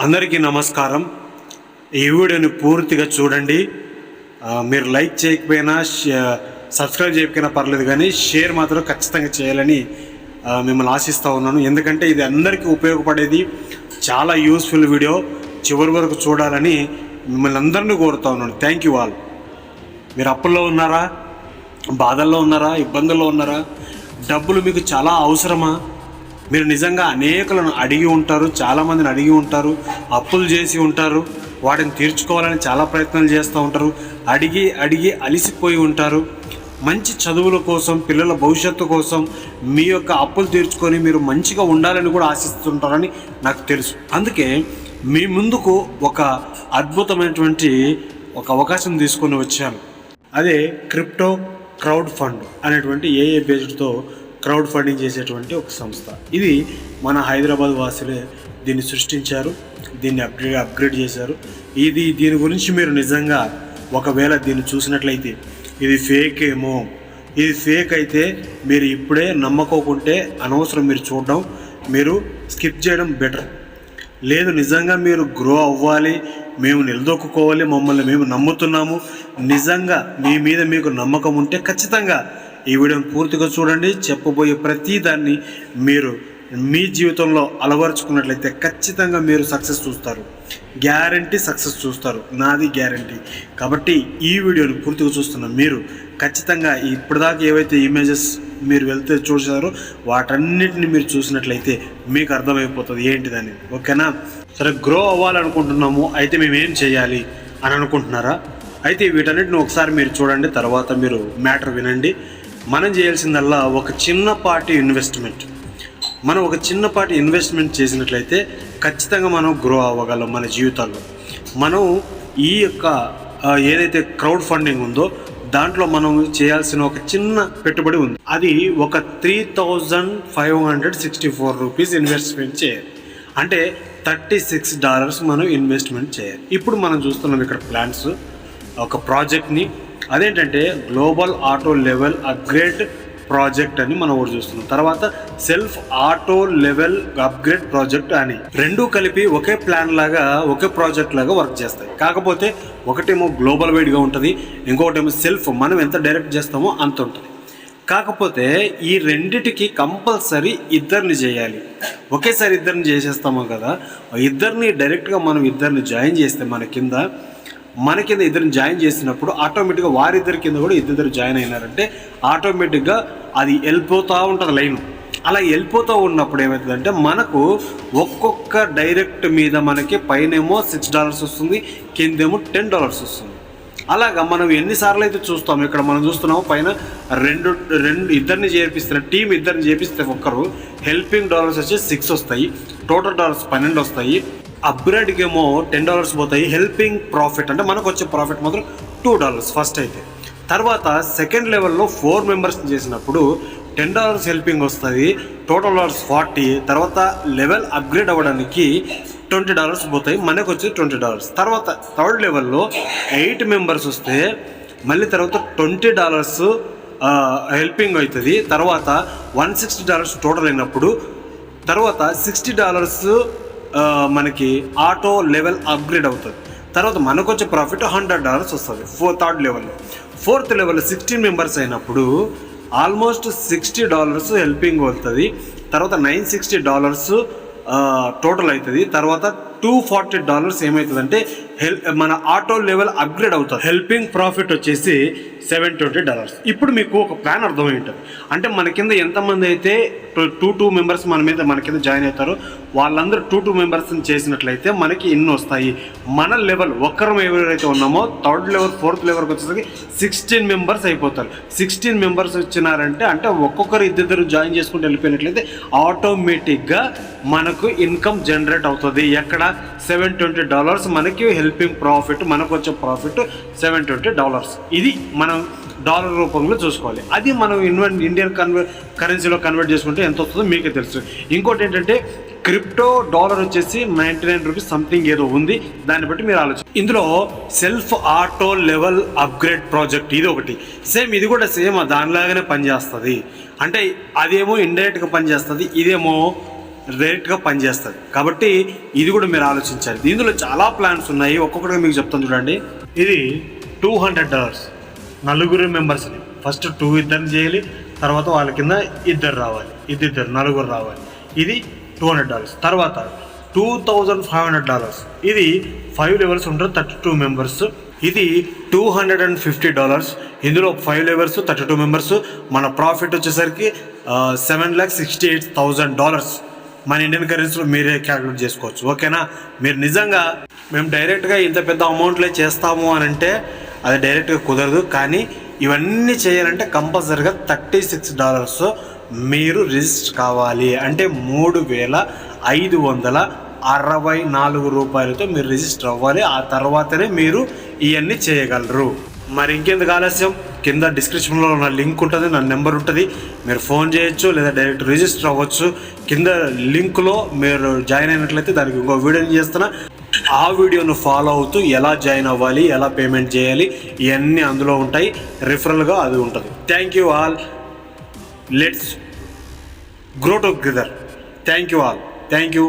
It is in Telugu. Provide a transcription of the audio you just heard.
అందరికీ నమస్కారం. ఈ వీడియోని పూర్తిగా చూడండి. మీరు లైక్ చేయకపోయినా షే- సబ్స్క్రైబ్ చేయకపోయినా పర్లేదు కానీ షేర్ మాత్రం ఖచ్చితంగా చేయాలని మిమ్మల్ని ఆశిస్తూ ఉన్నాను. ఎందుకంటే ఇది అందరికీ ఉపయోగపడేది. చాలా యూస్ఫుల్ వీడియో చివరి వరకు చూడాలని మిమ్మల్ని అందరినీ కోరుతూ ఉన్నాను. థ్యాంక్ యూ ఆల్ మీరు అప్పుల్లో ఉన్నారా? బాధల్లో ఉన్నారా? ఇబ్బందుల్లో ఉన్నారా? డబ్బులు మీకు చాలా అవసరమా? మీరు నిజంగా అనేకులను అడిగి ఉంటారు చాలామందిని అడిగి ఉంటారు అప్పులు చేసి ఉంటారు వాటిని తీర్చుకోవాలని చాలా ప్రయత్నాలు చేస్తూ ఉంటారు అడిగి అడిగి అలిసిపోయి ఉంటారు. మంచి చదువుల కోసం పిల్లల భవిష్యత్తు కోసం మీ యొక్క అప్పులు తీర్చుకొని మీరు మంచిగా ఉండాలని కూడా ఆశిస్తుంటారని నాకు తెలుసు. అందుకే మీ ముందుకు ఒక అద్భుతమైనటువంటి ఒక అవకాశం తీసుకొని వచ్చాను. అదే క్రిప్టో క్రౌడ్ ఫండ్ అనేటువంటి ఏఏ బేస్డ్తో క్రౌడ్ ఫండింగ్ చేసేటువంటి ఒక సంస్థ. ఇది మన హైదరాబాద్ వాసులే దీన్ని సృష్టించారు దీన్ని అప్గ్రేడ్ అప్గ్రేడ్ చేశారు. ఇది దీని గురించి మీరు నిజంగా ఒకవేళ దీన్ని చూసినట్లయితే ఇది ఫేక్ ఏమో. ఇది ఫేక్ అయితే మీరు ఇప్పుడే నమ్మకోకుంటే అనవసరం మీరు చూడడం మీరు స్కిప్ చేయడం బెటర్ లేదు నిజంగా మీరు గ్రో అవ్వాలి మేము నిలదొక్కుకోవాలి మమ్మల్ని మేము నమ్ముతున్నాము. నిజంగా మీ మీద మీకు నమ్మకం ఉంటే ఖచ్చితంగా ఈ వీడియోని పూర్తిగా చూడండి. చెప్పబోయే ప్రతి దాన్ని మీరు మీ జీవితంలో అలవరుచుకున్నట్లయితే ఖచ్చితంగా మీరు సక్సెస్ చూస్తారు. గ్యారంటీ సక్సెస్ చూస్తారు. నాది గ్యారంటీ. కాబట్టి ఈ వీడియోని పూర్తిగా చూస్తున్న మీరు ఖచ్చితంగా ఇప్పటిదాకా ఏవైతే ఇమేజెస్ మీరు వెళ్తే చూసారో వాటన్నిటిని మీరు చూసినట్లయితే మీకు అర్థమైపోతుంది ఏంటిదని. ఓకేనా? సరే గ్రో అవ్వాలనుకుంటున్నాము. అయితే మేము ఏం చేయాలి అని అనుకుంటున్నారా? అయితే వీటన్నిటిని ఒకసారి మీరు చూడండి. తర్వాత మీరు మ్యాటర్ వినండి. మనం చేయాల్సిందల్లా ఒక చిన్నపాటి ఇన్వెస్ట్మెంట్ మనం ఒక చిన్నపాటి ఇన్వెస్ట్మెంట్ చేసినట్లయితే ఖచ్చితంగా మనం గ్రో అవ్వగలం మన జీవితాల్లో. మనం ఈ యొక్క ఏదైతే క్రౌడ్ ఫండింగ్ ఉందో దాంట్లో మనం చేయాల్సిన ఒక చిన్న పెట్టుబడి ఉంది. అది ఒక three thousand five hundred sixty four rupees investment చేయాలి. అంటే థర్టీ సిక్స్ డాలర్స్ మనం ఇన్వెస్ట్మెంట్ చేయాలి. ఇప్పుడు మనం చూస్తున్నాం ఇక్కడ ప్లాన్స్ ఒక ప్రాజెక్ట్ని అదేంటంటే global auto level upgrade project అని మనం ఒకటి చూస్తున్నాం. తర్వాత self auto level upgrade project అని రెండు కలిపి ఒకే ప్లాన్ లాగా ఒకే ప్రాజెక్ట్ లాగా వర్క్ చేస్తాయి. కాకపోతే ఒకటేమో గ్లోబల్ వైడ్గా ఉంటుంది ఇంకొకటేమో సెల్ఫ్ మనం ఎంత డైరెక్ట్ చేస్తామో అంత ఉంటుంది. కాకపోతే ఈ రెండిటికి కంపల్సరీ ఇద్దరిని చేయాలి. ఒకేసారి ఇద్దరిని చేసేస్తాము కదా ఇద్దరిని డైరెక్ట్గా మనం ఇద్దరిని జాయిన్ చేస్తే మన కింద మన కింద ఇద్దరిని జాయిన్ చేసినప్పుడు ఆటోమేటిక్గా వారిద్దరి కింద కూడా ఇద్దరు జాయిన్ అయినారంటే ఆటోమేటిక్గా అది వెళ్ళిపోతూ ఉంటుంది లైన్. అలా వెళ్ళిపోతూ ఉన్నప్పుడు ఏమవుతుందంటే మనకు ఒక్కొక్క డైరెక్ట్ మీద మనకి పైనేమో సిక్స్ డాలర్స్ వస్తుంది కిందేమో టెన్ డాలర్స్ వస్తుంది. అలాగా మనం ఎన్నిసార్లు అయితే చూస్తాం ఇక్కడ మనం చూస్తున్నాము పైన రెండు రెండు ఇద్దరిని చేర్పిస్తున్న టీం ఇద్దరిని చేపిస్తే ఒక్కరు హెల్పింగ్ డాలర్స్ వచ్చి సిక్స్ వస్తాయి టోటల్ డాలర్స్ పన్నెండు వస్తాయి. అప్గ్రేడ్కి ఏమో టెన్ డాలర్స్ పోతాయి. హెల్పింగ్ ప్రాఫిట్ అంటే మనకు వచ్చే ప్రాఫిట్ మాత్రం టూ డాలర్స్ ఫస్ట్ అయితే. తర్వాత సెకండ్ లెవెల్లో ఫోర్ మెంబర్స్ చేసినప్పుడు టెన్ డాలర్స్ హెల్పింగ్ వస్తుంది టోటల్ డాలర్స్ ఫార్టీ. తర్వాత లెవెల్ అప్గ్రేడ్ అవ్వడానికి ట్వంటీ డాలర్స్ పోతాయి మనకు వచ్చి ట్వంటీ డాలర్స్. తర్వాత థర్డ్ లెవెల్లో ఎయిట్ మెంబర్స్ వస్తే మళ్ళీ తర్వాత ట్వంటీ డాలర్స్ హెల్పింగ్ అవుతుంది. తర్వాత వన్ సిక్స్టీ డాలర్స్ టోటల్ అయినప్పుడు తర్వాత సిక్స్టీ డాలర్స్ మనకి ఆటో లెవెల్ అప్గ్రేడ్ అవుతుంది. తర్వాత మనకు వచ్చే ప్రాఫిట్ హండ్రెడ్ డాలర్స్ వస్తుంది ఫోర్ థర్డ్ లెవెల్లో ఫోర్త్ లెవెల్ సిక్స్టీన్ మెంబర్స్ అయినప్పుడు ఆల్మోస్ట్ సిక్స్టీ డాలర్స్ హెల్పింగ్ అవుతుంది తర్వాత నైన్ సిక్స్టీ డాలర్స్ టోటల్ అవుతుంది. తర్వాత టూ ఫార్టీ డాలర్స్ ఏమవుతుందంటే మన ఆటో లెవెల్ అప్గ్రేడ్ అవుతుంది. హెల్పింగ్ ప్రాఫిట్ వచ్చేసి సెవెన్ ట్వంటీ డాలర్స్ ఇప్పుడు మీకు ఒక ప్లాన్ అర్థమై ఉంటుంది అంటే మన కింద ఎంతమంది అయితే టూ టూ మెంబర్స్ మన మీద మన కింద జాయిన్ అవుతారో వాళ్ళందరూ టూ టూ మెంబర్స్ని చేసినట్లయితే మనకి ఎన్ని వస్తాయి. మన లెవెల్ ఒక్కరం ఎవరైతే ఉన్నామో థర్డ్ లెవెల్ ఫోర్త్ లెవెల్కి వచ్చేసరికి సిక్స్టీన్ మెంబర్స్ అయిపోతారు. సిక్స్టీన్ మెంబర్స్ వచ్చినారంటే అంటే ఒక్కొక్కరు ఇద్దరు జాయిన్ చేసుకుంటూ వెళ్ళిపోయినట్లయితే ఆటోమేటిక్గా మనకు ఇన్కమ్ జనరేట్ అవుతుంది. ఎక్కడ? సెవెన్ ట్వంటీ డాలర్స్ మనకి హెల్పింగ్ ప్రాఫిట్ మనకు వచ్చే ప్రాఫిట్ సెవెన్ ట్వంటీ డాలర్స్ ఇది మనం డాలర్ రూపంలో చూసుకోవాలి. అది మనం ఇన్వెంట్ ఇండియన్ కన్వర్ కరెన్సీలో కన్వర్ట్ చేసుకుంటే ఎంత వస్తుందో మీకే తెలుసు. ఇంకోటి ఏంటంటే క్రిప్టో డాలర్ వచ్చేసి నైంటీ నైన్ రూపీస్ సంథింగ్ ఏదో ఉంది. దాన్ని బట్టి మీరు ఆలోచన ఇందులో self auto level upgrade project ఇది ఒకటి. సేమ్ ఇది కూడా సేమ్ దానిలాగానే పనిచేస్తుంది. అంటే అదేమో ఇండైరెక్ట్గా పనిచేస్తుంది ఇదేమో డైరెక్ట్గా పనిచేస్తుంది. కాబట్టి ఇది కూడా మీరు ఆలోచించాలి. దీనిలో చాలా ప్లాన్స్ ఉన్నాయి. ఒక్కొక్కటిగా మీకు చెప్తాను చూడండి. ఇది టూ హండ్రెడ్ డాలర్స్ నలుగురు మెంబర్స్ని ఫస్ట్ టూ ఇద్దరిని చేయాలి. తర్వాత వాళ్ళ కింద ఇద్దరు రావాలి. ఇద్దరు నలుగురు రావాలి. ఇది టూ హండ్రెడ్ డాలర్స్ తర్వాత two thousand five hundred dollars ఇది ఫైవ్ లెవెల్స్ ఉంటారు థర్టీ టూ మెంబర్స్ ఇది two hundred and fifty dollars ఇందులో five levels thirty two members మన ప్రాఫిట్ వచ్చేసరికి seven lakh sixty eight thousand dollars మన ఇండియన్ కరెన్సీలో మీరే క్యాలిక్యులేట్ చేసుకోవచ్చు. ఓకేనా? మీరు నిజంగా మేము డైరెక్ట్గా ఇంత పెద్ద అమౌంట్లే చేస్తాము అని అంటే అది డైరెక్ట్గా కుదరదు. కానీ ఇవన్నీ చేయాలంటే కంపల్సరీగా థర్టీ సిక్స్ డాలర్స్ మీరు రిజిస్టర్ కావాలి. అంటే మూడు వేల ఐదు వందల అరవై నాలుగు రూపాయలతో మీరు రిజిస్టర్ అవ్వాలి. ఆ తర్వాతనే మీరు ఇవన్నీ చేయగలరు. మరి ఇంకెందుకు ఆలస్యం? కింద డిస్క్రిప్షన్లో నా లింక్ ఉంటుంది నా నెంబర్ ఉంటుంది. మీరు ఫోన్ చేయొచ్చు లేదా డైరెక్ట్ రిజిస్టర్ అవ్వచ్చు. కింద లింక్లో మీరు జాయిన్ అయినట్లయితే దానికి ఇంకో వీడియోని చేస్తున్నా. ఆ వీడియోను ఫాలో అవుతూ ఎలా జాయిన్ అవ్వాలి ఎలా పేమెంట్ చేయాలి ఇవన్నీ అందులో ఉంటాయి. రిఫరల్గా అది ఉంటుంది. Thank you all let's grow together thank you all thank you